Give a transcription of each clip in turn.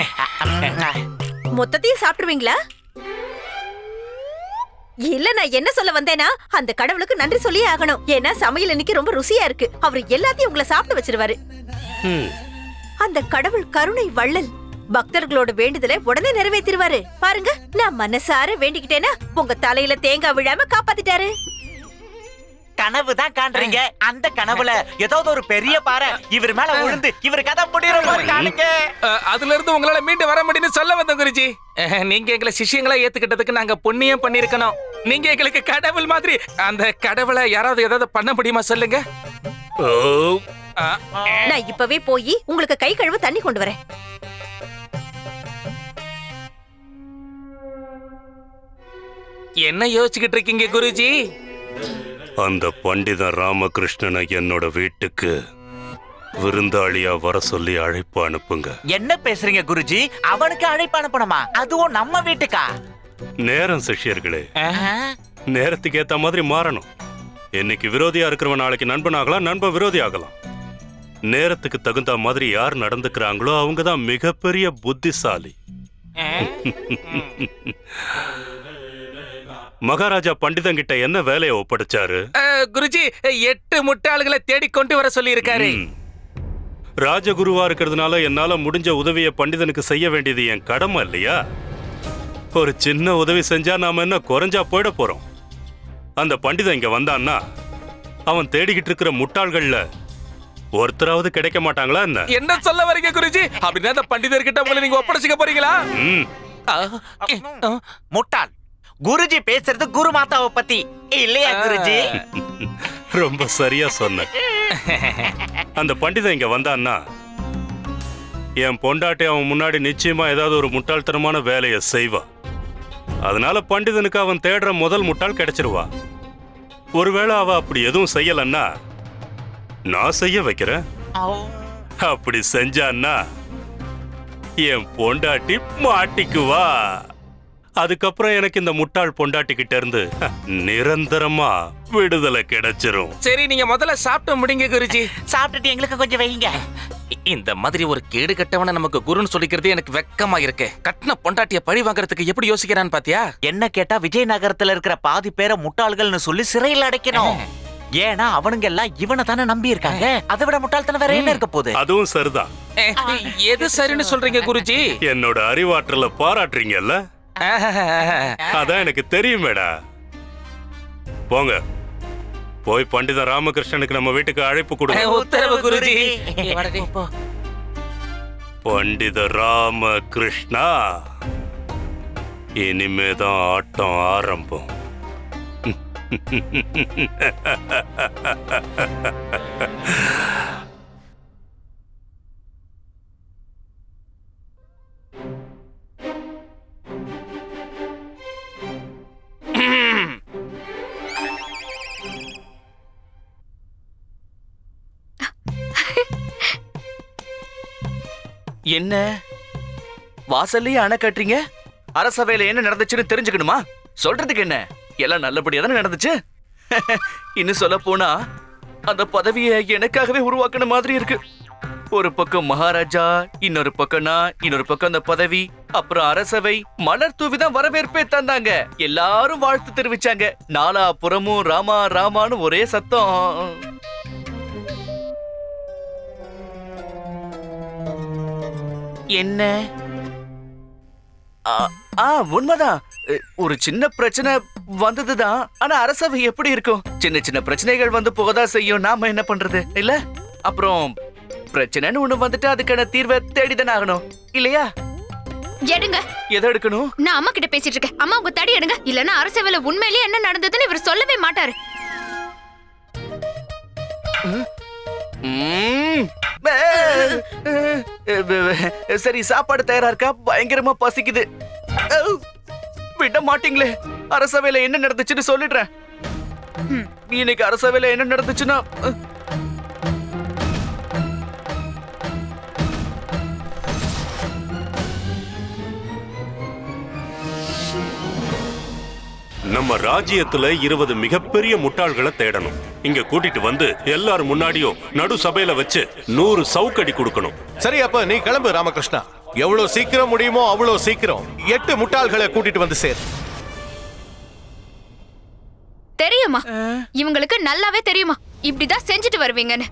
மொத்தத்தையும் சாப்பிட்டுருவீங்களா? இல்ல நான் என்ன சொல்ல வந்தேனா அந்த கடவுளுக்கு நன்றி சொல்லியே ஆகணும். ஏன்னா சமையல் இன்னைக்கு ரொம்ப ருசியா இருக்கு. அவர் எல்லாத்தையும் உங்களை சாப்பிட வச்சிருவாரு. அந்த கடவுள் கருணை வள்ளல் பக்தர்களோட வேண்டுதலை உடனே நிறைவேத்திருவாரு பாருங்க நான் மனசார வேண்டிக்கிட்டேனா உங்க தலையில தேங்காய் விழாம காப்பாத்திட்டாரு. கனவு தான் காண்றீங்க. அந்த கனவுல ஏதாவது ஒரு பெரிய பாறை இவர் மேல விழுந்து இவர் கதை முடியற மாதிரி காணுங்க. அதுல இருந்து உங்களால மீண்டு வர முடியும்னு சொல்ல வந்தோம் குருஜி. நீங்க எங்களை சிஷ்யங்களா ஏத்துக்கிட்டதுக்கு நாங்க புண்ணியம் பண்ணிருக்கணும் நீங்க எங்களுக்கு கடவுள் மாதிரி அந்த கடவுளை யாராவது ஏதாவது பண்ண முடியுமா சொல்லுங்க? நான் இப்பவே போய் உங்களுக்கு கை கழுவ தண்ணி கொண்டு வரேன். என்ன யோசிச்சுக்கிட்டு இருக்கீங்க குருஜி? அந்த பண்டிதன் ராமகிருஷ்ணனை என்னோட வீட்டுக்கு விருந்தாளியா வர சொல்லி அழைப்பு அனுப்புங்க. என்ன பேசுறீங்க குருஜி? அவனுக்கு அழைப்பு அனுப்பணுமா? அதுவும் நம்ம வீட்டுக்கா? நேரம் சிஷ்யர்களே. நேரத்துக்கு ஏத்த மாதிரி மாறணும். இன்னைக்கு விரோதியா இருக்கிறவன் நாளைக்கு நண்பன் ஆகலாம் நண்பன் விரோதி ஆகலாம். நேரத்துக்கு தகுந்த மாதிரி யார் நடந்துக்கிறாங்களோ அவங்க தான் மிகப்பெரிய புத்திசாலி. மகாராஜா பண்டிதங்கிட்ட என்ன வேலையை ஒப்படைச்சாரு? குருஜி எட்டு முட்டாள்களை தேடிக் கொண்டு வர சொல்லி இருக்காரு ம். ராஜகுருவா இருக்கிறதுனால என்னால முடிஞ்ச உதவியை பண்டிதனுக்கு செய்ய வேண்டியது என் கடமை இல்லையா? ஒரு சின்ன உதவி செஞ்சா நாம என்ன குறைஞ்சா போயிட போறோம்? அந்த பண்டிதன் இங்க வந்தான்னா அவன் தேடிக்கிட்டு இருக்கிற முட்டாள்கள்ல ஒருத்தராவது கிடைக்க மாட்டாங்களா என்ன? என்ன சொல்ல வரீங்க குருஜி? அப்படின்னா அந்த பண்டிதர்கிட்ட உங்களை நீங்க ஒப்படைச்சுக்க போறீங்களா? முட்டாள். குருஜி பேசுறது குரு மாதாவை பத்தி. இல்லையா குருஜி? ரொம்ப சரியா சொன்ன. அந்த பண்டிதன் இங்க வந்தான்னா என் பொண்டாட்டி அவன் முன்னாடி நிச்சயமா ஏதாவது ஒரு முட்டாள்தனமான வேலையை செய்வா. அதனால பண்டிதனுக்கு அவன் தேடுற முதல் முட்டாள் கிடைச்சிருவா. ஒருவேளை அவ அப்படி எதுவும் செய்யலன்னா நான் செய்ய வைக்கிறேன். அப்படி செஞ்சான்னா என் பொண்டாட்டி மாட்டிக்குவா. அதுக்கப்புறம் எனக்கு இந்த முட்டாள் பொண்டாட்டி கிட்ட இருந்து நிரந்தரமா விடுதலை கிடைச்சிரும். சரி நீங்க முதல்ல சாப்பிட்டு முடிங்க குருஜி. சாப்பிட்டுட்டு எங்களுக்கு கொஞ்சம் வைங்க இந்த மாதிரி ஒரு கேடு கட்டவன நமக்கு குருன்னு சொல்லிக்கிறது எனக்கு வெக்கமா இருக்கு. கட்டின பொண்டாட்டிய பழி வாங்குறதுக்கு எப்படி யோசிக்கிறான்னு பாத்தியா? என்ன கேட்டா விஜயநகரத்துல இருக்கிற பாதி பேரை முட்டாள்கள்னு சொல்லி சிறையில் அடைக்கணும். ஏன்னா அவனுங்க எல்லாம் இவனை தானே நம்பி இருக்காங்க. அதை விட முட்டாள்தனம் வேற என்ன இருக்க போகுது? அதுவும் சரிதான். எது சரின்னு சொல்றீங்க குருஜி? என்னோட அறிவாற்றல பாராட்டுறீங்கல்ல? அதான் எனக்கு தெரியுமேடா. போங்க. போய் பண்டித ராமகிருஷ்ணனுக்கு நம்ம வீட்டுக்கு அழைப்பு கொடுங்க. உத்தரவு குருஜி. போ. பண்டித ராமகிருஷ்ணா இனிமேதான் ஆட்டம் ஆரம்பம். என்ன? வாசல்லையே அணை கட்டுறீங்க? அரசவையில என்ன நடந்துச்சுன்னு தெரிஞ்சுக்கணுமா? சொல்றதுக்கு என்ன? எல்லாம் நல்லபடியா தானே நடந்துச்சு? இன்னும் சொல்ல போனா அந்த பதவியை எனக்காகவே உருவாக்கின மாதிரி இருக்கு. ஒரு பக்கம் மகாராஜா இன்னொரு பக்கம் நான் இன்னொரு பக்கம் அந்த பதவி அப்புறம் அரசவை மலர் தூவிதான் வரவேற்பே தந்தாங்க. எல்லாரும் வாழ்த்து தெரிவிச்சாங்க. நாலா புறமும் ராமா ராமான்னு ஒரே சத்தம். என்ன? ஆ, ஆ உண்மைதான். ஒரு சின்ன பிரச்சனை வந்ததுதான். ஆனா அரசவை எப்படி இருக்கும்? சின்ன சின்ன பிரச்சனைகள் வந்து போகதான் செய்யும். நாம என்ன பண்றது? இல்ல? அப்புறம் பிரச்சனைன்னு ஒண்ணு வந்துட்டு அதுக்கான தீர்வை தேடிதானே ஆகணும். இல்லையா? எடுங்க. எதை எடுக்கணும்? நான் அம்மா கிட்ட பேசிட்டு இருக்கேன். அம்மா உங்க தடி எடுங்க. இல்லனா அரசவையில உண்மையிலேயே என்ன நடந்ததுன்னு இவர் சொல்லவே மாட்டாரு. சரி சாப்பாடு தயாரா இருக்கா? பயங்கரமா பசிக்குது. விட மாட்டீங்களே. அரசவையில என்ன நடந்துச்சுன்னு சொல்லிடுறேன். இன்னைக்கு அரசவையில என்ன நடந்துச்சுன்னா நம்ம ராஜ்யத்துல இருபது மிகப்பெரிய முட்டாள்களை தேடணும். இங்க கூட்டிட்டு வந்து எல்லாரும் முன்னாடியும் நடு சபையில வச்சு நூறு சவுக்கடி கொடுக்கணும். சரி அப்ப நீ கிளம்பு ராமகிருஷ்ணா. எவ்வளவு சீக்கிரம் முடியுமோ அவ்வளவு சீக்கிரம். எட்டு முட்டாள்களை கூட்டிட்டு வந்து சேர். தெரியுமா? இவங்களுக்கு நல்லாவே தெரியுமா? இப்படிதான் செஞ்சுட்டு வருவீங்கன்னு.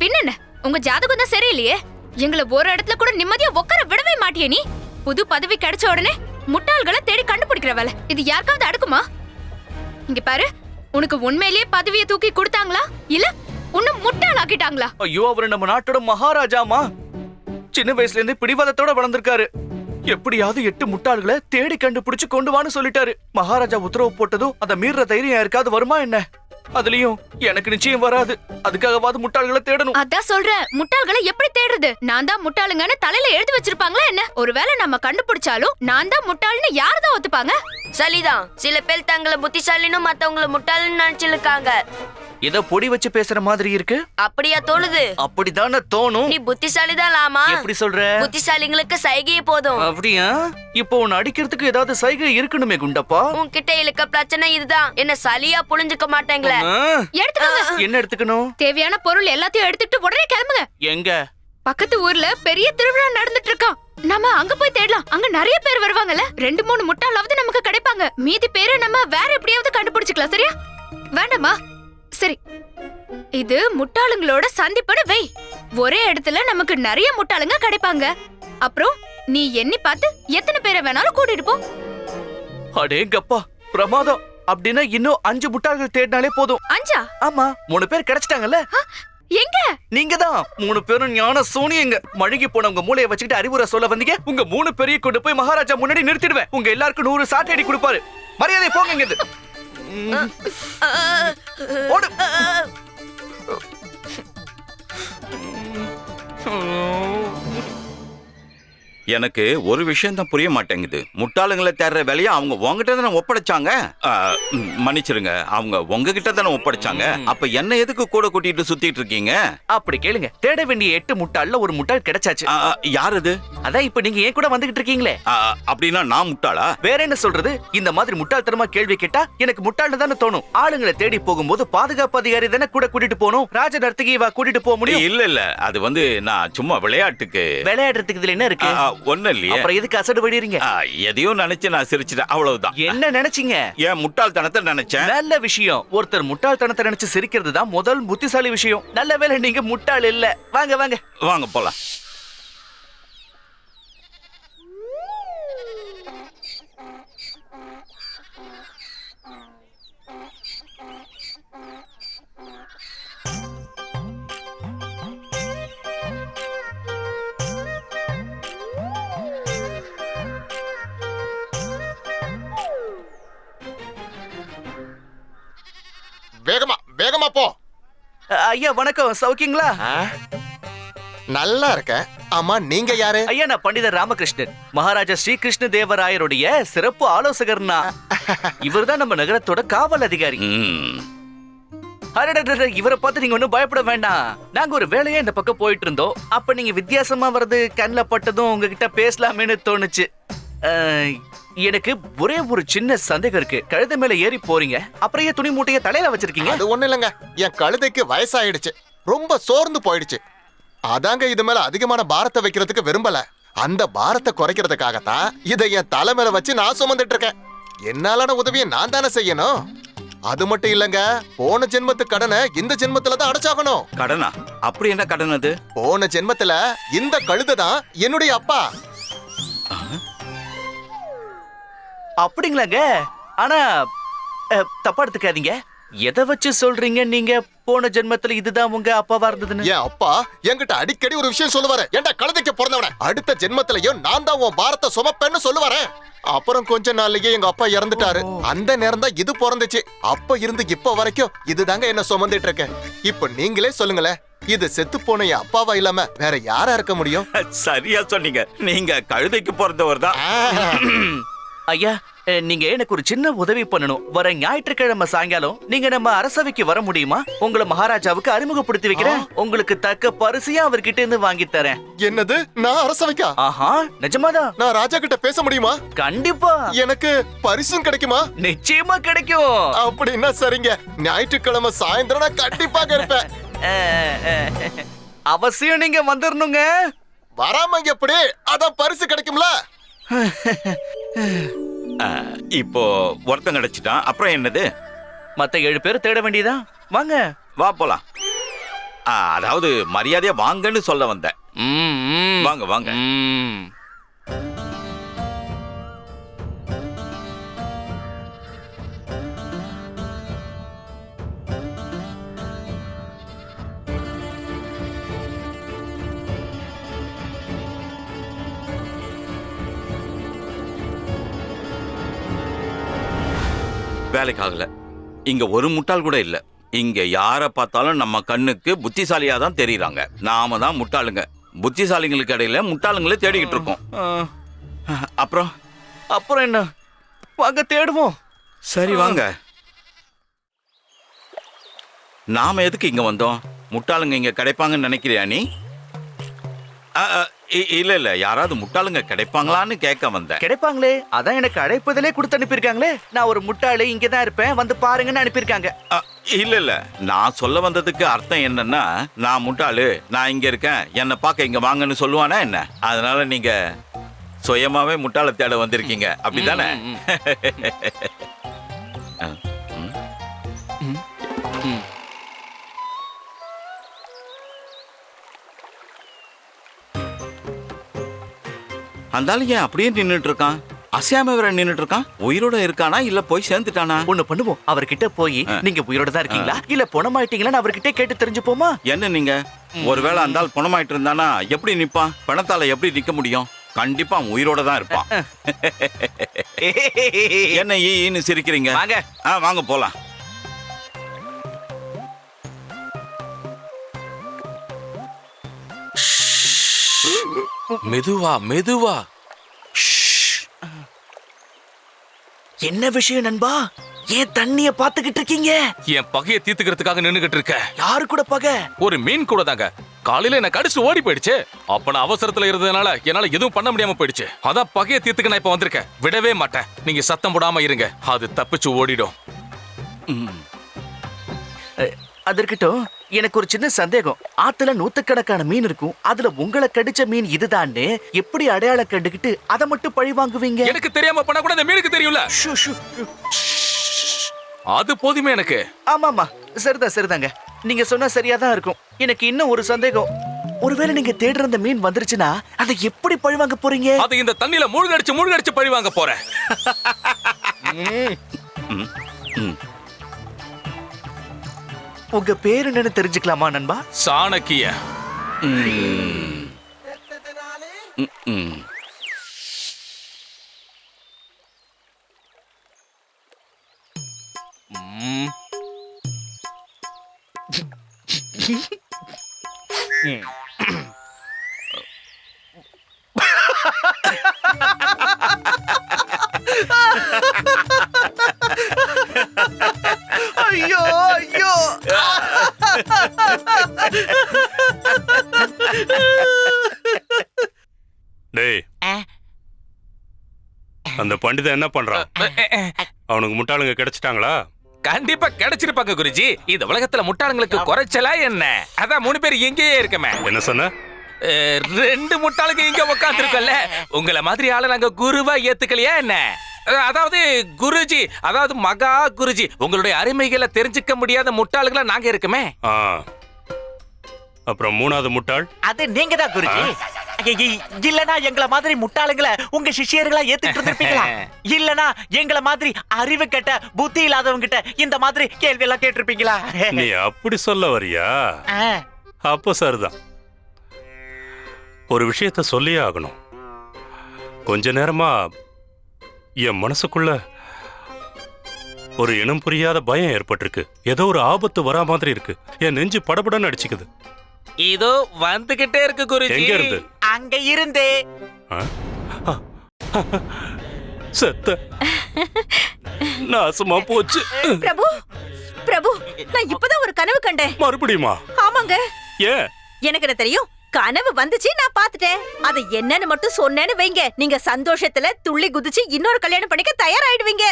பின்னென்ன? உங்க ஜாதகம் தான் சரியில்லையே. எங்களை ஒரு இடத்துல கூட நிம்மதியா உட்கார விடவே மாட்டியே நீ. புது பதவி கிடைச்ச உடனே முட்டாள்களை தேடி கண்டுபிடிக்கிற வேலை. இது யாருக்காவது அடுக்குமா? இங்க பாரு. உனக்கு உண்மையிலேயே பதவியை தூக்கி கொடுத்தாங்களா? இல்ல உன்னை முட்டாளாக்கிட்டாங்களா? ஐயோ அவரு நம்ம நாட்டோட மகாராஜாமா? சின்ன வயசுல இருந்து பிடிவாதத்தோட வளர்ந்திருக்காரு. எப்படியாவது எட்டு முட்டாள்களை தேடி கண்டுபிடிச்சு கொண்டு வான்னு சொல்லிட்டாரு. மகாராஜா உத்தரவு போட்டதும் அதை மீற தைரியம் யாருக்காவது வருமா என்ன? அதுலயும் எனக்கு நிச்சயம் வராது. அதுக்காகவாது முட்டாள்களை தேடணும். அதான் சொல்றேன். முட்டாள்களை எப்படி தேடுறது? நான் தான் முட்டாளுங்கன்னு தலையில எழுதி வச்சிருப்பாங்களா என்ன? ஒருவேளை நம்ம கண்டுபிடிச்சாலும் நான் தான் முட்டாள்னு யார் தான் ஒத்துப்பாங்க? சரிதான் சில பேர் தங்களை புத்திசாலினும் மத்தவங்கள முட்டாள்னு நினைச்சிருக்காங்க. ஏதோ பொடி வச்சு பேசுற மாதிரி இருக்கு? அப்படியா தோணுது? அப்படித்தானே தோணும். நீ புத்திசாலிதான் லாமா. எப்படி சொல்ற? புத்திசாலிங்களுக்கு சைகையே போதும். அப்படியா? இப்போ உன்னை அடிக்கிறதுக்கு ஏதாவது சைகை இருக்கணுமே குண்டப்பா. உன்கிட்ட இருக்க பிரச்சனை இதுதான். என்ன சலியா புரிஞ்சுக்க மாட்டேங்களே. எடுத்துக்கோங்க. என்ன எடுத்துக்கணும்? தேவையான பொருள் எல்லாத்தையும் எடுத்துட்டு உடனே கிளம்புங்க. எங்க? பக்கத்து ஊர்ல பெரிய திருவிழா நடந்துட்டு இருக்கான் நம்ம அங்க போய் தேடலாம். அங்க நிறைய பேர் வருவாங்கல்ல. ரெண்டு மூணு முட்டாளாவது நமக்கு கிடைப்பாங்க. மீதி பேரை நம்ம வேற எப்படியாவது கண்டுபிடிச்சுக்கலாம் சரியா? வேண்டாமா சரி. இது முட்டாளுங்களோட சந்திப்புன்னு வை. ஒரே இடத்துல நமக்கு நிறைய முட்டாளுங்க கிடைப்பாங்க. அப்புறம் நீ எண்ணி பார்த்து எத்தனை பேரை வேணாலும் கூட்டிட்டு போ. அடேங்கப்பா பிரமாதம். அப்படின்னா இன்னும் அஞ்சு முட்டாள்கள் தேடினாலே போதும். அஞ்சா? ஆமா மூணு பேர் கிடைச்சிட்டாங்கல்ல? எங்க? நீங்க தான் மூணு பேரும் ஞான சோனியங்க. மழுகி போன உங்க மூளையை வச்சுக்கிட்டு அறிவுரை சொல்ல வந்தீங்க? உங்க மூணு பேரையும் கொண்டு போய் மகாராஜா முன்னாடி நிறுத்திடுவேன். உங்க எல்லாருக்கும் நூறு சாட்டை அடி கொடுப்பாரு. மரியாதை போங்க இங்க இருந்து. ம். ஓடு எனக்கு ஒரு விஷயம் தான் புரிய மாட்டேங்குது. முட்டாளுங்களை தேடுற வேலையை அவங்க உங்ககிட்ட தானே ஒப்படைச்சாங்க? மன்னிச்சிருங்க. அவங்க உங்ககிட்ட தானே ஒப்படைச்சாங்க. அப்ப என்ன எதுக்கு கூட கூட்டிட்டு சுத்திட்டு இருக்கீங்க? அப்படி கேளுங்க. தேட வேண்டிய எட்டு முட்டாள்ல ஒரு முட்டாள் கிடைச்சாச்சு. யார் இது அதான் இப்ப நீங்க ஏன் கூட வந்துகிட்டு இருக்கீங்களே. அப்படின்னா நான் முட்டாளா? வேற என்ன சொல்றது? இந்த மாதிரி முட்டாள்தனமா கேள்வி கேட்டா எனக்கு முட்டாள்னு தானே தோணும். ஆளுங்களை தேடி போகும்போது பாதுகாப்பு அதிகாரி தானே கூட கூட்டிட்டு போகணும். ராஜ நர்த்தகி கூட்டிட்டு போக முடியும்? இல்ல இல்ல. அது வந்து நான் சும்மா விளையாட்டுக்கு விளையாடுறதுக்கு இதுல என்ன இருக்கு? ஆ, ஒண்ணும் இல்லையே அப்புறம் எதுக்கு அசடு வடிறீங்க ஆ, எதையோ நினைச்சு நான் சிரிச்சிட்டேன். அவ்வளவுதான். என்ன நினைச்சீங்க? ஏன் முட்டாள்தனத்தை நினைச்சேன்? நல்ல விஷயம். ஒருத்தர் முட்டாள்தனத்தை நினைச்சு சிரிக்கிறது தான் முதல் புத்திசாலி விஷயம். நல்ல வேளை நீங்க முட்டாள் இல்ல. வாங்க வாங்க. வாங்க போலாம். வேகமா போ. ஐயா வணக்கம். சௌக்கியங்களா? நல்லா இருக்க ஆமா நீங்க யாரு? ஐயா நான் பண்டிதர் ராமகிருஷ்ணன். மகாராஜா ஸ்ரீகிருஷ்ண தேவராயருடைய சிறப்பு ஆலோசகர்னா இவர்தான் நம்ம நகரத்தோட காவல் அதிகாரி. இவரை பார்த்து நீங்க ஒண்ணும் பயப்பட வேண்டாம். நாங்க ஒரு வேலையா இந்த பக்கம் போயிட்டு இருந்தோம். அப்ப நீங்க வித்தியாசமா வர்றது கண்ணுல பட்டதும் உங்ககிட்ட பேசலாமேன்னு தோணுச்சு. எனக்கு ஒரே ஒரு சின்ன சந்தேகம் இருக்கு. கழுத மேல ஏறி போறீங்க. அப்புறம் ஏன் துணி மூட்டைய தலையில வச்சிருக்கீங்க? அது ஒண்ணு இல்லைங்க. என் கழுதைக்கு வயசாயிடுச்சு. ரொம்ப சோர்ந்து போயிடுச்சு. அதாங்க இது மேல அதிகமான பாரத்தை வைக்கிறதுக்கு விரும்பல. அந்த பாரத்தை குறைக்கிறதுக்காகத்தான் இதை என் தலை மேல வச்சு நான் சுமந்துட்டு இருக்கேன். என்னாலான உதவியை நான் தானே செய்யணும்? அது மட்டும் இல்லங்க. போன ஜென்மத்து கடனை இந்த ஜென்மத்துல தான் அடைச்சாகணும். கடனா? அப்படி என்ன கடன் அது? போன ஜென்மத்துல இந்த கழுதை தான் என்னுடைய அப்பா. அப்படிங்களாங்க? ஆனா தப்பா எடுத்துக்காதீங்க. எதை வச்சு சொல்றீங்க நீங்க? போன ஜென்மத்துல இதுதான் உங்க அப்பாவா இருந்ததுன்னு. என் அப்பா? என்கிட்ட அடிக்கடி ஒரு விஷயம் சொல்லுவாரு. ஏன்டா கழுதைக்கு பிறந்தவன? அடுத்த ஜென்மத்திலயும் நான் தான் உன் பாரத்தை சுமப்பேன்னு சொல்லுவாரு. அப்புறம் கொஞ்ச நாள்லயே எங்க அப்பா இறந்துட்டாரு. அந்த நேரம் தான் இது பிறந்துச்சு. அப்ப இருந்து இப்ப வரைக்கும் இதுதாங்க என்ன சுமந்துட்டு இருக்கேன் இப்ப நீங்களே சொல்லுங்களேன் இது செத்து போன என் அப்பாவா இல்லாம வேற யாரா இருக்க முடியும்? சரியா சொன்னீங்க. நீங்க கழுதைக்கு பிறந்தவர் தான். ஐயா நீங்க எனக்கு ஒரு சின்ன உதவி பண்ணணும். வர ஞாயிற்றுக்கிழமை சாயங்காலம் நீங்க நம்ம அரசவைக்கு வர முடியுமா? உங்களை மகாராஜாவுக்கு அறிமுகப்படுத்தி வைக்கிறேன். உங்களுக்கு தக்க பரிசையா அவர்கிட்ட இருந்து வாங்கி தரேன். என்னது? நான் அரசவைக்கா? ஆஹா நிஜமாதான் நான் ராஜா கிட்ட பேச முடியுமா? கண்டிப்பா. எனக்கு பரிசும் கிடைக்குமா? நிச்சயமா கிடைக்கும். அப்படின்னா சரிங்க. ஞாயிற்றுக்கிழமை சாயந்தரம் நான் கண்டிப்பாக இருப்பேன். அவசியம் நீங்க வந்துடணுங்க வராம எப்படி? அதான் பரிசு கிடைக்கும்ல. இப்போ ஒருத்தன் கிடைச்சிட்டான். அப்புறம் என்னது? மத்த ஏழு பேர் தேட வேண்டியதா? வாங்க. வா போலாம். ஆ, அதாவது மரியாதையா வாங்கன்னு சொல்ல வந்தேன். வாங்க வாங்க. வேலைக்கு ஆகல இங்க ஒரு முட்டாள் கூட இல்ல. இங்க யார பார்த்தாலும் நம்ம கண்ணுக்கு புத்திசாலியா தான் தெரியறாங்க. நாம தான் முட்டாளுங்க. புத்திசாலிங்களுக்கு இடையில முட்டாளுங்களே தேடிக்கிட்டு இருக்கோம். அப்புறம்? அப்புறம் என்ன? வாங்க தேடுவோம். சரி வாங்க. நாம எதுக்கு இங்க வந்தோம்? முட்டாளுங்க இங்க கிடைப்பாங்கன்னு நினைக்கிறியா நீ? இல்ல இல்ல. யாராவது முட்டாளுங்க கிடைப்பாங்களான்னு கேட்க வந்தேன். கிடைப்பாங்களே? அதான் எனக்கு அழைப்பதிலே கொடுத்து அனுப்பியிருக்காங்களே? நான் ஒரு முட்டாளு இங்க தான் இருப்பேன் வந்து பாருங்கன்னு அனுப்பியிருக்காங்க. இல்ல இல்ல. நான் சொல்ல வந்ததுக்கு அர்த்தம் என்னன்னா நான் முட்டாளு நான் இங்க இருக்கேன் என்னை பார்க்க இங்க வாங்கன்னு சொல்லுவானா என்ன? அதனால நீங்க சுயமாவே முட்டாள தேட வந்திருக்கீங்க. அப்படிதானே? அந்த ஆளு ஏன் அப்படியே நின்னுட்டு இருக்கான் அசையாம வேற நின்னுட்டு இருக்கான் உயிரோட இருக்கானா? இல்ல போய் சேர்ந்துட்டானா? ஒண்ணு பண்ணுவோம். அவர்கிட்ட போய் நீங்க உயிரோட தான் இருக்கீங்களா? இல்ல பணமாயிட்டீங்களான்னு அவர்கிட்ட கேட்டு தெரிஞ்சுப்போமா? என்ன நீங்க? ஒருவேளை அந்த ஆள் பணமாயிட்டு இருந்தானா எப்படி நிப்பான்? பணத்தால எப்படி நிக்க முடியும்? கண்டிப்பா உயிரோட தான் இருப்பான். என்ன ஈன்னு சிரிக்கிறீங்க? வாங்க. ஆ வாங்க போலாம். மெதுவா மெதுவா. என்ன விஷயம் நண்பா? ஏன் தண்ணிய பாத்துக்கிட்டு இருக்கீங்க? என் பகையை தீர்த்துக்கிறதுக்காக நின்னுகிட்டு இருக்க. யாரு கூட பகை? ஒரு மீன் கூட தாங்க. காலையில என்ன கடிச்சு ஓடி போயிடுச்சு. அப்ப நான் அவசரத்துல இருந்ததுனால என்னால எதுவும் பண்ண முடியாம போயிடுச்சு. அதான் பகையை தீர்த்துக்க நான் இப்ப வந்திருக்கேன். விடவே மாட்டேன். நீங்க சத்தம் போடாம இருங்க. அது தப்பிச்சு ஓடிடும். ம். எனக்கு ஒரு சின்ன சந்தேகம். ஆத்துல நூத்துக்கணக்கான மீன் இருக்கும். அதுல உங்களை கடிச்ச மீன் இதுதான்னு எப்படி அடையாளம் கண்டுகிட்டு அதை மட்டும் பழி வாங்குவீங்க? எனக்கு தெரியாம பண்ண கூட இந்த மீனுக்கு தெரியும்ல. அது போதுமே எனக்கு. ஆமாமா சரிதான் சரிதாங்க. நீங்க சொன்னா சரியா தான் இருக்கும். எனக்கு இன்னும் ஒரு சந்தேகம். ஒருவேளை நீங்க தேடுற அந்த மீன் வந்துருச்சுன்னா அதை எப்படி பழி வாங்க போறீங்க? அது இந்த தண்ணியில மூழ்கடிச்சு மூழ்கடிச்சு பழி வாங்க போறேன். உங்க பேர் என்னன்னு தெரிஞ்சுக்கலாமா நண்பா சாணக்கிய ம். ம். அந்த பண்டிதன் என்ன பண்றான்? அவனுக்கு முட்டாளுங்க கிடைச்சிட்டாங்களா? கண்டிப்பா கிடைச்சிருப்பாங்க குருஜி. இந்த உலகத்துல முட்டாளுங்களுக்கு குறைச்சலா என்ன? அதான் மூணு பேர் எங்கேயே இருக்கமே. என்ன சொன்ன? அஹ், ரெண்டு முட்டாளுங்க இங்க உட்காந்துருக்கோம்ல உங்களை மாதிரி ஆளை நாங்க குருவா ஏத்துக்கலையா என்ன? அஹ், அதாவது குருஜி அதாவது மகா குருஜி உங்களுடைய அருமைகளை தெரிஞ்சுக்க முடியாத முட்டாளுகளா நாங்க இருக்குமே. ஆ. அப்புறம் மூணாவது முட்டாள்? அது நீங்க தான் குருஜி இல்லனா எங்கள மாதிரி முட்டாளுங்களை உங்க சிஷ்யர்களா ஏத்துக்கிட்டு இருந்திருப்பீங்களா? இல்லனா எங்கள மாதிரி அறிவு கெட்ட புத்தி இல்லாதவங்க கிட்ட இந்த மாதிரி கேள்வி எல்லாம் கேட்டிருப்பீங்களா? நீ அப்படி சொல்ல வரியா? அப்போ சரிதான். ஒரு விஷயத்த சொல்லியே ஆகணும். கொஞ்ச நேரமா என் மனசுக்குள்ள ஒரு இனம் புரியாத பயம் ஏற்பட்டிருக்கு. ஏதோ ஒரு ஆபத்து வரா மாதிரி இருக்கு. என் நெஞ்சு படபடன்னு அடிச்சுக்குது. இதோ வந்துகிட்டே இருக்கு குருஜி. எங்க இருந்து அங்க இருந்து. செத்த. நாசமா போச்சு. பிரபு பிரபு நான் இப்பதான் ஒரு கனவு கண்டேன். மறுபடியுமா? ஆமாங்க. ஏன்? எனக்கு என்ன தெரியும்? கனவு வந்துச்சு நான் பாத்துட்டேன் அது என்னன்னு மட்டும் சொன்னேன்னு வைங்க. நீங்க சந்தோஷத்துல துள்ளி குதிச்சு இன்னொரு கல்யாணம் பண்ணிக்க தயாராயிடுவீங்க.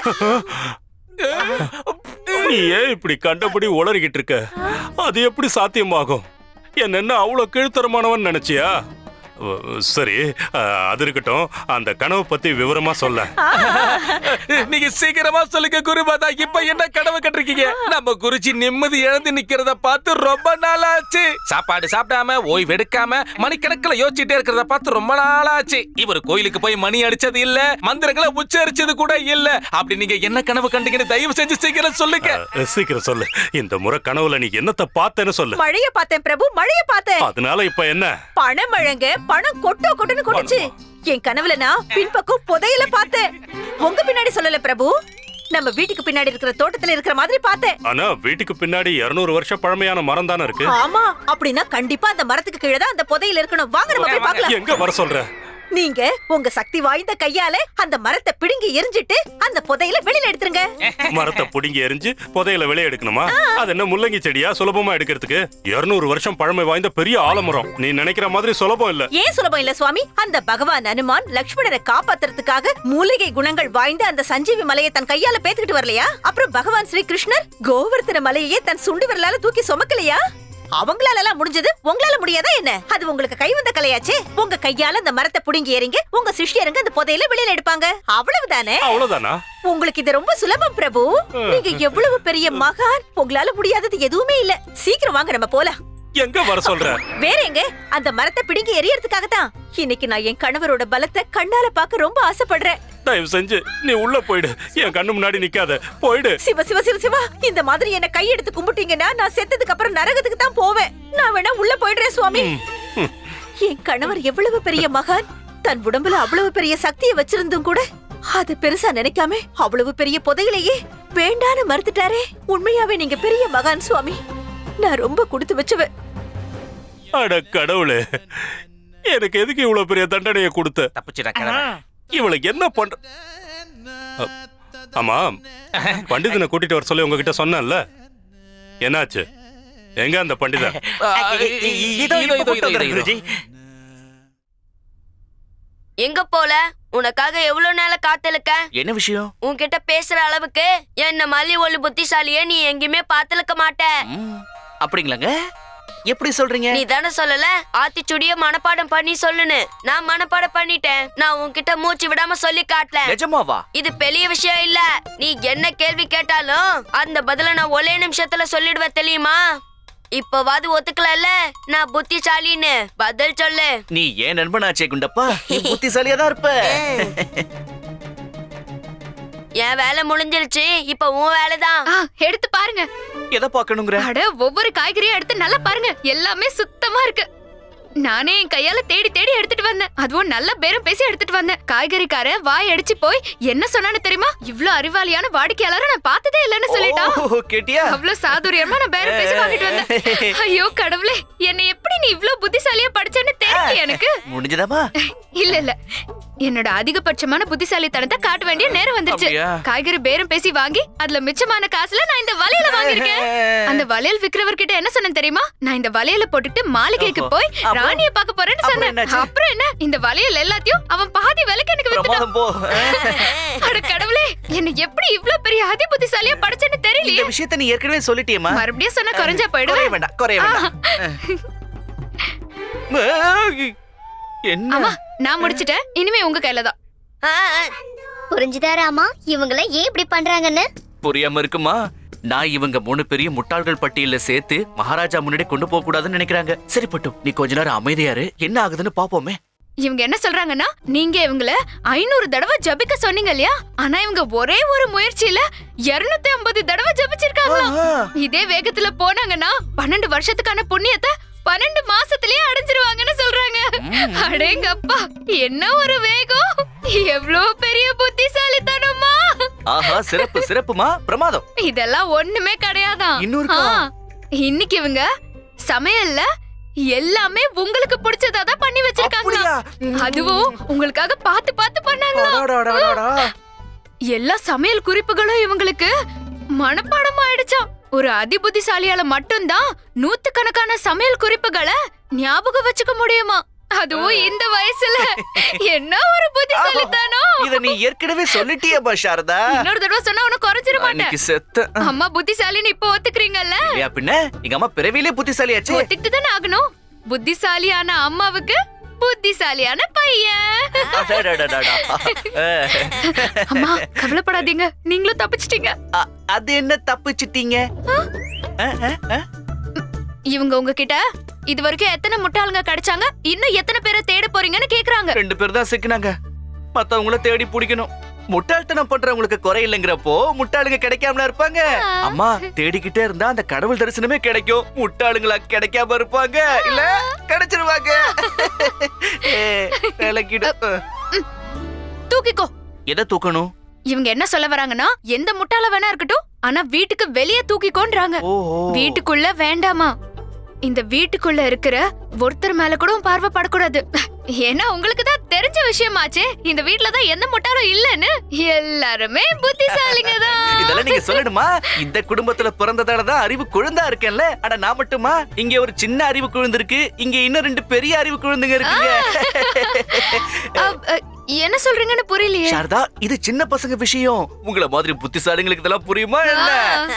நீ ஏன் இப்படி கண்டபடி உளறிக்கிட்டு இருக்க? அது எப்படி சாத்தியமாகும்? என்ன அவ்வளோ கீழ்த்தரமானவன் நினைச்சியா? சரி அது இருக்கட்டும். அந்த கனவு பத்தி விவரமா சொல்ல. நீங்க சீக்கிரமா சொல்லுங்க குருமாதா இப்ப என்ன கனவு கட்டிருக்கீங்க நம்ம குருஜி நிம்மதி இழந்து நிக்கிறத பார்த்து ரொம்ப நாள் ஆச்சு சாப்பாடு சாப்பிடாம ஓய்வு எடுக்காம மணிக்கணக்கில் யோசிச்சுட்டே இருக்கிறத பார்த்து ரொம்ப நாள் ஆச்சு இவர் கோயிலுக்கு போய் மணி அடிச்சது இல்ல மந்திரங்களை உச்சரிச்சது கூட இல்ல. அப்படி நீங்க என்ன கனவு கண்டீங்கன்னு தயவு செஞ்சு சீக்கிரம் சொல்லுங்க. சீக்கிரம் சொல்லு. இந்த முறை கனவுல நீ என்னத்த பார்த்தேன்னு சொல்லு. மழைய பார்த்தேன் பிரபு மழைய பார்த்தேன். அதனால இப்ப என்ன? பணம் மழங்க பணம் கொட்டோ கொட்டுன்னு கொட்டுச்சு. என் கனவுல நான் பின்பக்கம் புதையல பார்த்தேன். உங்க பின்னாடி சொல்லல பிரபு. நம்ம வீட்டுக்கு பின்னாடி இருக்கிற தோட்டத்துல இருக்கிற மாதிரி பார்த்தேன். ஆனா வீட்டுக்கு பின்னாடி 200 வருஷம் பழமையான மரம் தானே இருக்கு? ஆமா அப்படின்னா கண்டிப்பா அந்த மரத்துக்கு கீழே தான் அந்த புதையல் இருக்கணும். வாங்க நம்ம போய் பார்க்கலாம். எங்க வர சொல்ற? நீங்க உங்க சக்தி வாய்ந்த கையால அந்த மரத்தை பிடுங்கி எரிஞ்சிட்டு அந்த புதையல வெளியில எடுத்துருங்க. மரத்தை புடுங்கி எரிஞ்சு புதையல வெளியே எடுக்கணுமா? அது என்ன முள்ளங்கி செடியா? சுலபமா எடுக்கிறதுக்கு. 200 வருஷம் பழமை வாய்ந்த பெரிய ஆலமரம். நீ நினைக்கிற மாதிரி சுலபம் இல்ல. ஏன் சுலபம் இல்ல சுவாமி? அந்த பகவான் அனுமான் லக்ஷ்மணரை காப்பாத்துறதுக்காக மூலிகை குணங்கள் வாய்ந்த அந்த சஞ்சீவி மலையை தன் கையால பேத்துக்கிட்டு வரலையா? அப்புறம் பகவான் ஸ்ரீ கிருஷ்ணர் கோவர்த்தன மலையையே தன் சுண்டு விரலால தூக்கி சுமக்கலையா? அவங்களால எல்லாம் முடிஞ்சது உங்களால முடியாதா என்ன? அது உங்களுக்கு கை வந்த கலையாச்சே. உங்க கையால அந்த மரத்தை புடுங்கி எறிங்க உங்க சிஷ்யருங்க அந்த புதையில வெளியில எடுப்பாங்க. அவ்வளவுதானே? அவ்வளவுதானா? உங்களுக்கு இது ரொம்ப சுலபம் பிரபு. நீங்க எவ்வளவு பெரிய மகான் உங்களால முடியாதது எதுவுமே இல்ல. சீக்கிரம் வாங்க நம்ம போலாம். எங்க வர சொல்ற? வேற எங்க? அந்த மரத்தை பிடுங்கி எரியறதுக்காக தான் இன்னைக்கு நான் என் கணவரோட பலத்தை கண்ணால பார்க்க ரொம்ப ஆசைப்படுறேன். தயவு செஞ்சு நீ உள்ள போயிடு. என் கண்ணு முன்னாடி நிக்காத. போயிடு. சிவ சிவ சிவ சிவா இந்த மாதிரி என்ன கையெடுத்து கும்பிட்டீங்கன்னா நான் செத்ததுக்கு அப்புறம் நரகத்துக்கு தான் போவேன். நான் வேணா உள்ள போயிடுறேன் சுவாமி. என் கணவர் எவ்வளவு பெரிய மகான்? தன் உடம்புல அவ்வளவு பெரிய சக்தியை வச்சிருந்தும் கூட அத பெருசா நினைக்காம அவ்வளவு பெரிய புதையிலேயே வேண்டான்னு மறுத்துட்டாரே. உண்மையாவே நீங்க பெரிய மகான் சுவாமி. நான் ரொம்ப கொடுத்து வச்சவ அட கடவுளே. எனக்கு எதுக்கு இவ்வளவு பெரிய தண்டனையை கொடுத்த? இவளுக்கு என்ன பண்ற அ- ஆமா பண்டிதனை கூட்டிட்டு வர சொல்லி உங்ககிட்ட சொன்னேன்ல. என்னாச்சு? எங்க அந்த பண்டிதன்? இதோ இதோ இதோ இதோ குருஜி. எங்க போல? உனக்காக எவ்வளவு நேரம் காத்திருக்க? என்ன விஷயம்? உன்கிட்ட பேசுற அளவுக்கு என்ன மல்லி ஒளி புத்திசாலிய நீ எங்கேயுமே பார்த்திருக்க மாட்ட. ம், அப்படிங்களாங்க? எப்படி சொல்றீங்க? நீ தானே சொல்லல ஆத்திச்சுடிய மனப்பாடம் பண்ணி சொல்லுன்னு. நான் மனப்பாடம் பண்ணிட்டேன். நான் உன்கிட்ட மூச்சு விடாம சொல்லி காட்டல. நிஜமாவா? இது பெரிய விஷயம் இல்ல. நீ என்ன கேள்வி கேட்டாலும் அந்த பதில நான் ஒரே நிமிஷத்துல சொல்லிடுவேன் தெரியுமா? இப்பவாது ஒத்துக்கலல்ல? நான் புத்திசாலின்னு. பதில் சொல்லு. நீ ஏன் நண்பனாச்சே குண்டப்பா? நீ புத்திசாலியா தான் இருப்ப என் வேலை முடிஞ்சிருச்சு. இப்ப உன் வேலைதான். எடுத்து பாருங்க. எதை பார்க்கணுங்கிற? அட ஒவ்வொரு காய்கறியும் எடுத்து நல்லா பாருங்க. எல்லாமே சுத்தமா இருக்கு. நானே என் கையால தேடி தேடி எடுத்துட்டு வந்தேன். அதுவும் நல்ல பேரம் பேசி எடுத்துட்டு வந்தேன். காய்கறிக்காரன் வாய் அடிச்சு போய் என்ன சொன்னான்னு தெரியுமா? இவ்ளோ அறிவாளியான வாடிக்கையாளரை நான் பார்த்ததே இல்லைன்னு சொல்லிட்டான் ஓ, கேட்டியா? அவ்வளவு சாதுரியமா நான் பேரம் பேசி வாங்கிட்டு வந்தேன். ஐயோ கடவுளே என்னை எப்படி நீ இவ்ளோ புத்திசாலியா படிச்சேன்னு தெரியல எனக்கு. முடிஞ்சதாமா இல்ல இல்ல. என்னோட அதிகபட்சமான புத்திசாலித்தனத்தை காட்ட வேண்டிய நேரம் வந்துருச்சு? காய்கறி பேரம் பேசி வாங்கி அதுல மிச்சமான காசுல நான் இந்த வளையல வாங்கியிருக்கேன். அந்த வளையல் விக்கிறவர்கிட்ட என்ன சொன்னேன் தெரியுமா? நான் இந்த வளையல போட்டுட்டு மாளிகைக்கு. போய்? ராணிய பார்க்க போறேன்னு சொன்னேன்? அப்புறம் என்ன? இந்த வளையல் எல்லாத்தையும் அவன் பாதி விலைக்கு எனக்கு வித்துட்டான். அட கடவுளே என்ன எப்படி இவ்ளோ பெரிய அதி புத்திசாலியா படிச்சேன்னு இந்த தெரியலையே விஷயத்தை நீ ஏற்கனவே சொல்லிட்டியேமா மறுபடியும் சொன்னா குறைஞ்சா போயிடுவேன் வேண்டாம் குறைய வேண்டாம். என்ன? நான் முடிச்சிட்டேன். இனிமே உங்க கையில தான். புரிஞ்சுதா ராமா? இவங்கள ஏன் இப்படி பண்றாங்கன்னு? புரியாம இருக்குமா? நான் இவங்க மூணு பெரிய முட்டாள்கள் பட்டியல சேர்த்து மகாராஜா முன்னாடி கொண்டு போக கூடாதுன்னு நினைக்கிறாங்க. சரி பட்டும் நீ கொஞ்ச நேரம் அமைதியா இரு. என்ன ஆகுதுன்னு பாப்போமே. இவங்க என்ன சொல்றாங்கன்னா நீங்க இவங்கள ஐநூறு தடவை ஜபிக்க சொன்னீங்க இல்லையா? ஆனா இவங்க ஒரே ஒரு முயற்சியில 250 ஐம்பது தடவை ஜபிச்சிருக்காங்களாம் இதே வேகத்துல போனாங்கன்னா பன்னெண்டு வருஷத்துக்கான புண்ணியத்தை பன்னெண்டு மாசத்திலேயே அடைஞ்சிருவாங்கன்னு சொல்றாங்க. அடேங்கப்பா என்ன ஒரு வேகம். எவ்வளவு பெரிய புத்திசாலித்தனமா. ஆஹா சிறப்பு சிறப்புமா பிரமாதம். இதெல்லாம் ஒண்ணுமே கிடையாதான் இன்னைக்கு இவங்க சமையல்ல எல்லாமே உங்களுக்கு பிடிச்சதா தான் பண்ணி வச்சிருக்காங்க? அதுவும் உங்களுக்காக பார்த்து பார்த்து பண்ணாங்களா? அடாடாடாடாடா. எல்லா சமையல் குறிப்புகளும் இவங்களுக்கு மனப்பாடம் ஆயிடுச்சாம் ஒரு அதிபுத்திசாலியால மட்டும்தான் நூத்துக்கணக்கான சமையல் குறிப்புகளை ஞாபகம் வச்சுக்க முடியுமா? அதுவும் இந்த வயசுல. என்ன ஒரு புத்திசாலித்தனம்? இத நீ ஏற்கனவே சொல்லிட்டியேப்பா சாரதா. இன்னொரு தடவை சொன்னா உனக்கு குறைஞ்சிட மாட்டேன். செத்த. அம்மா புத்திசாலின்னு இப்போ ஒத்துக்கிறீங்கல்ல? பின்ன? எங்க அம்மா பிறவிலே புத்திசாலியாச்சே. ஒத்துக்கிட்டு தானே ஆகணும். புத்திசாலியான அம்மாவுக்கு புத்திசாலியான பையன். அம்மா கவலைப்படாதீங்க. நீங்களும் தப்பிச்சிட்டீங்க. அது என்ன தப்பிச்சிட்டீங்க. இவங்க உங்ககிட்ட இது வரைக்கும் எத்தனை முட்டாளுங்க கிடைச்சாங்க இன்னும் எத்தனை பேரை தேட போறீங்கன்னு கேக்குறாங்க. ரெண்டு பேர் தான் சிக்கினாங்க. மத்தவங்கள தேடி பிடிக்கணும். முட்டாள்தனம் பண்றவங்களுக்கு குறை இல்லைங்கிறப்போ முட்டாளுங்க கிடைக்காமல இருப்பாங்க. அம்மா தேடிக்கிட்டே இருந்தா அந்த கடவுள் தரிசனமே கிடைக்கும். முட்டாளுங்களா கிடைக்காம இருப்பாங்க. இல்ல கிடைச்சிருவாங்க. தூக்கிக்கோ. எதை தூக்கணும்? இவங்க என்ன சொல்ல வராங்கன்னா எந்த முட்டாள வேணா இருக்கட்டும் ஆனா வீட்டுக்கு வெளியே தூக்கிக்கோன்றாங்க. வீட்டுக்குள்ள வேண்டாமா? இந்த வீட்டுக்குள்ள இருக்கிற ஒருத்தர் மேல கூட பார்வை படக்கூடாது ஏன்னா உங்களுக்கு தான் தெரிஞ்ச விஷயமாச்சே. இந்த வீட்ல தான் எந்த முட்டாளும் இல்லன்னு. எல்லாருமே புத்திசாலிங்க இதெல்லாம் தான் நீங்க சொல்லணுமா? இந்த குடும்பத்துல பிறந்ததால தான் அறிவு குழந்தா இருக்கேன்ல. அட நான் மட்டுமா? இங்க ஒரு சின்ன அறிவு குழந்தை இருக்கு இங்க இன்னும் ரெண்டு பெரிய அறிவு குழந்தைங்க இருக்குங்க. என்ன சொல்றீங்கன்னு புரியலையே. சாரதா இது சின்ன பசங்க விஷயம். உங்களை மாதிரி புத்திசாலிங்களுக்கு இதெல்லாம் புரியுமா.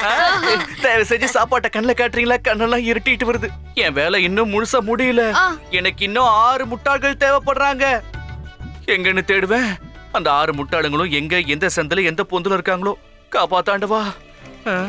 ஆ? தயவு செஞ்சு சாப்பாட்டை கண்ணுல காட்டுறீங்களா? கண்ணெல்லாம் இருட்டிட்டு வருது. என் வேலை இன்னும் முழுசா முடியல. எனக்கு இன்னும் ஆறு முட்டாள்கள் தேவைப்படுறாங்க. எங்கன்னு தேடுவேன். அந்த ஆறு முட்டாளுங்களும் எங்க எந்த சந்தில எந்த பொந்துல இருக்காங்களோ? காப்பாத்தாண்டவா. ஆ.